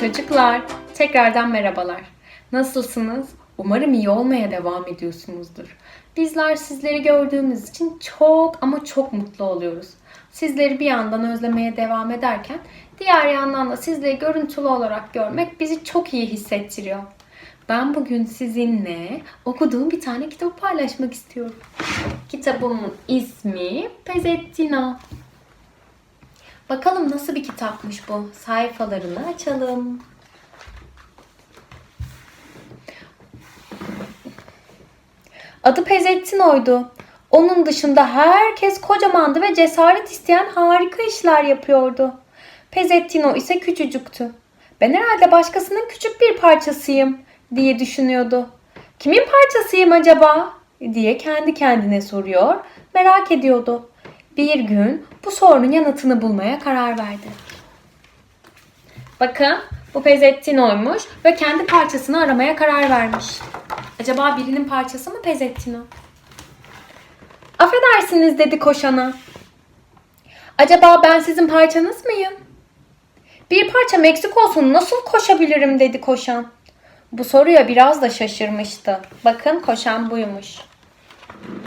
Çocuklar, tekrardan merhabalar. Nasılsınız? Umarım iyi olmaya devam ediyorsunuzdur. Bizler sizleri gördüğümüz için çok ama çok mutlu oluyoruz. Sizleri bir yandan özlemeye devam ederken diğer yandan da sizleri görüntülü olarak görmek bizi çok iyi hissettiriyor. Ben bugün sizinle okuduğum bir tane kitap paylaşmak istiyorum. Kitabımın ismi Pezettina. Bakalım nasıl bir kitapmış bu. Sayfalarını açalım. Adı Pezettino'ydu. Onun dışında herkes kocamandı ve cesaret isteyen harika işler yapıyordu. Pezettino ise küçücüktü. Ben herhalde başkasının küçük bir parçasıyım diye düşünüyordu. Kimin parçasıyım acaba diye kendi kendine soruyor, merak ediyordu. Bir gün bu sorunun yanıtını bulmaya karar verdi. Bakın bu Pezettino'ymuş ve kendi parçasını aramaya karar vermiş. Acaba birinin parçası mı Pezettino? Affedersiniz dedi koşana. Acaba ben sizin parçanız mıyım? Bir parça eksik olsun nasıl koşabilirim dedi koşan. Bu soruya biraz da şaşırmıştı. Bakın koşan buymuş.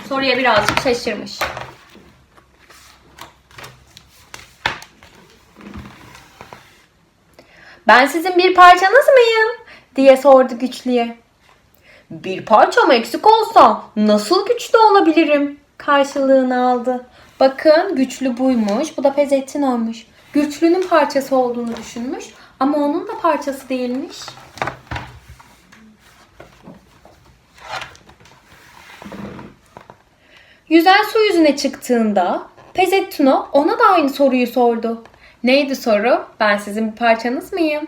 Soruya birazcık şaşırmış. Ben sizin bir parçanız mıyım? diye sordu güçlüye. Bir parçam eksik olsa nasıl güçlü olabilirim? Karşılığını aldı. Bakın güçlü buymuş. Bu da pezettin olmuş. Güçlünün parçası olduğunu düşünmüş. Ama onun da parçası değilmiş. Yüzen su yüzüne çıktığında Pezettino ona da aynı soruyu sordu. Neydi soru? Ben sizin bir parçanız mıyım?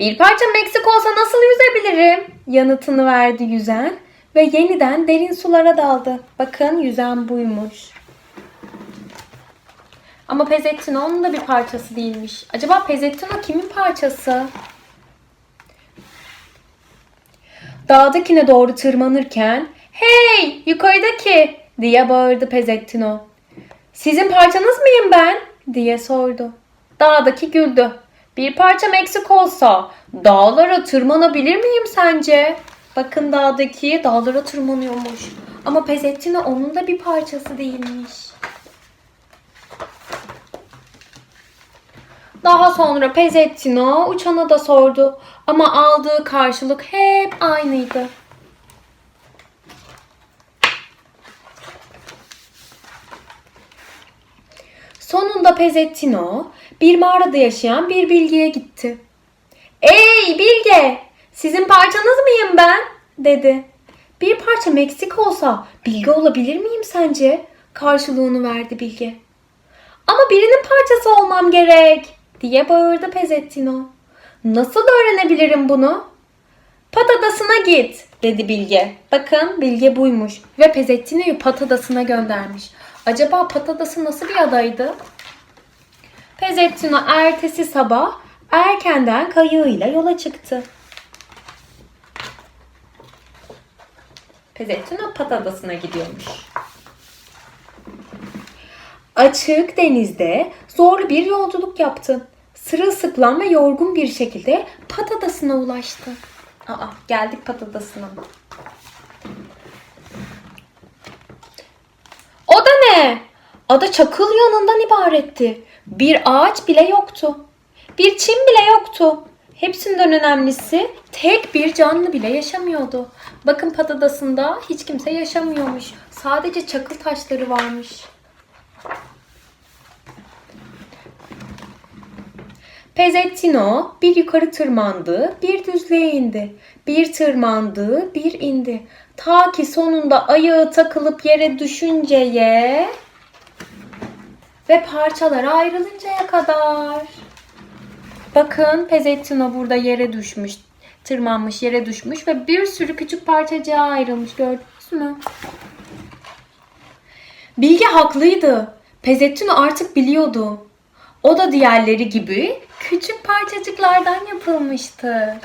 Bir parçam eksik olsa nasıl yüzebilirim? Yanıtını verdi yüzen ve yeniden derin sulara daldı. Bakın yüzen buymuş. Ama Pezettino onun da bir parçası değilmiş. Acaba Pezettino kimin parçası? Dağdakine doğru tırmanırken Hey yukarıdaki diye bağırdı Pezettino. Sizin parçanız mıyım ben? Diye sordu. Dağdaki güldü. Bir parçam eksik olsa dağlara tırmanabilir miyim sence? Bakın dağdaki dağlara tırmanıyormuş. Ama Pezettino onun da bir parçası değilmiş. Daha sonra Pezettino uçana da sordu. Ama aldığı karşılık hep aynıydı. Sonunda Pezettino bir mağarada yaşayan bir bilgiye gitti. Ey bilge! Sizin parçanız mıyım ben? dedi. Bir parça eksik olsa bilge olabilir miyim sence? Karşılığını verdi bilge. Ama birinin parçası olmam gerek diye bağırdı Pezettino. Nasıl öğrenebilirim bunu? Pat adasına git dedi Bilge. Bakın Bilge buymuş ve Pezettino'yu Pat adasına göndermiş. Acaba Pat adası nasıl bir adaydı? Pezettino ertesi sabah erkenden kayığıyla yola çıktı. Pezettino Pat adasına gidiyormuş. Açık denizde zorlu bir yolculuk yaptı. Sırılsıklam ve yorgun bir şekilde Pat adasına ulaştı. Aa, geldik Pat adasına. O da ne? Ada çakıl yanından ibaretti. Bir ağaç bile yoktu. Bir çim bile yoktu. Hepsinden önemlisi tek bir canlı bile yaşamıyordu. Bakın Pat adasında hiç kimse yaşamıyormuş. Sadece çakıl taşları varmış. Pezettino bir yukarı tırmandı, bir düzlüğe indi. Bir tırmandı, bir indi. Ta ki sonunda ayağı takılıp yere düşünceye ve parçalara ayrılıncaya kadar. Bakın Pezettino burada yere düşmüş. Tırmanmış yere düşmüş ve bir sürü küçük parçacığa ayrılmış. Gördünüz mü? Bilge haklıydı. Pezettino artık biliyordu. O da diğerleri gibi küçük parçacıklardan yapılmıştı.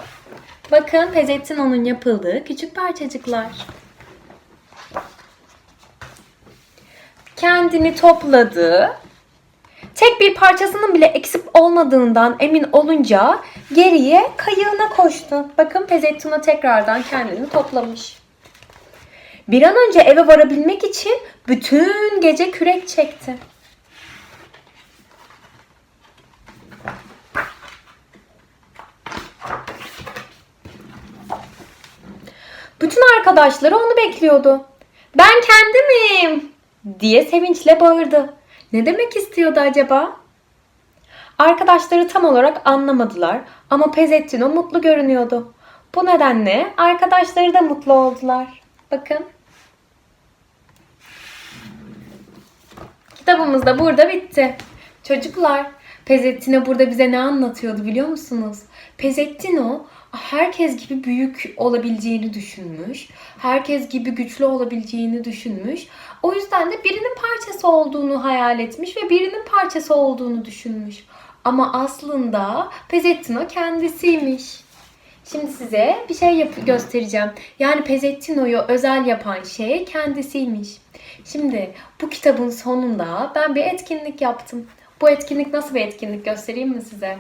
Bakın Pezettino'nun yapıldığı küçük parçacıklar. Kendini topladı. Tek bir parçasının bile eksik olmadığından emin olunca geriye kayığına koştu. Bakın Pezettino tekrardan kendini toplamış. Bir an önce eve varabilmek için bütün gece kürek çekti. Bütün arkadaşları onu bekliyordu. Ben kendimim diye sevinçle bağırdı. Ne demek istiyordu acaba? Arkadaşları tam olarak anlamadılar ama Pezettino mutlu görünüyordu. Bu nedenle arkadaşları da mutlu oldular. Bakın. Kitabımız da burada bitti. Çocuklar, Pezettino burada bize ne anlatıyordu biliyor musunuz? Pezettino herkes gibi büyük olabileceğini düşünmüş. Herkes gibi güçlü olabileceğini düşünmüş. O yüzden de birinin parçası olduğunu hayal etmiş ve birinin parçası olduğunu düşünmüş. Ama aslında Pezettino kendisiymiş. Şimdi size bir şey yap- göstereceğim. Yani Pezettino'yu özel yapan şey kendisiymiş. Şimdi bu kitabın sonunda ben bir etkinlik yaptım. Bu etkinlik nasıl bir etkinlik göstereyim mi size?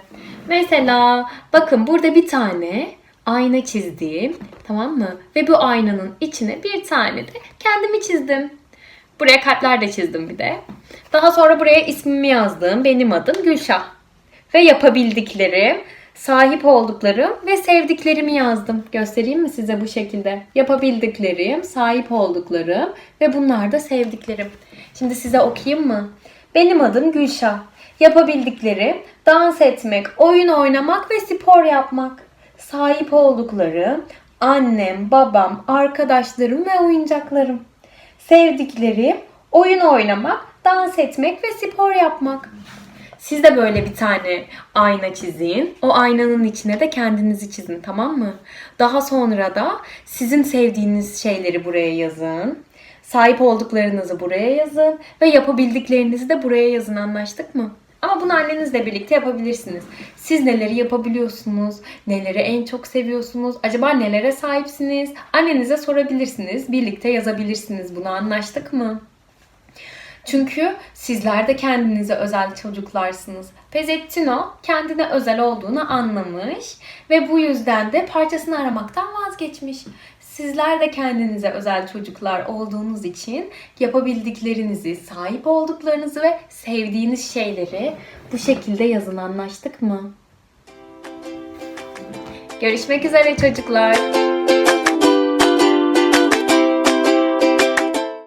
Mesela bakın burada bir tane ayna çizdim. Tamam mı? Ve bu aynanın içine bir tane de kendimi çizdim. Buraya kalpler de çizdim bir de. Daha sonra buraya ismimi yazdım. Benim adım Gülşah. Ve yapabildiklerim, sahip olduklarım ve sevdiklerimi yazdım. Göstereyim mi size bu şekilde? Yapabildiklerim, sahip olduklarım ve bunlar da sevdiklerim. Şimdi size okuyayım mı? Benim adım Gülşah. Yapabildiklerim dans etmek, oyun oynamak ve spor yapmak. Sahip olduklarım annem, babam, arkadaşlarım ve oyuncaklarım. Sevdiklerim oyun oynamak, dans etmek ve spor yapmak. Siz de böyle bir tane ayna çizin. O aynanın içine de kendinizi çizin tamam mı? Daha sonra da sizin sevdiğiniz şeyleri buraya yazın. Sahip olduklarınızı buraya yazın ve yapabildiklerinizi de buraya yazın anlaştık mı? Ama bunu annenizle birlikte yapabilirsiniz. Siz neleri yapabiliyorsunuz? Neleri en çok seviyorsunuz? Acaba nelere sahipsiniz? Annenize sorabilirsiniz. Birlikte yazabilirsiniz. Bunu anlaştık mı? Çünkü sizler de kendinize özel çocuklarsınız. Pezettino kendine özel olduğunu anlamış ve bu yüzden de parçasını aramaktan vazgeçmiş. Sizler de kendinize özel çocuklar olduğunuz için yapabildiklerinizi, sahip olduklarınızı ve sevdiğiniz şeyleri bu şekilde yazın anlaştık mı? Görüşmek üzere çocuklar.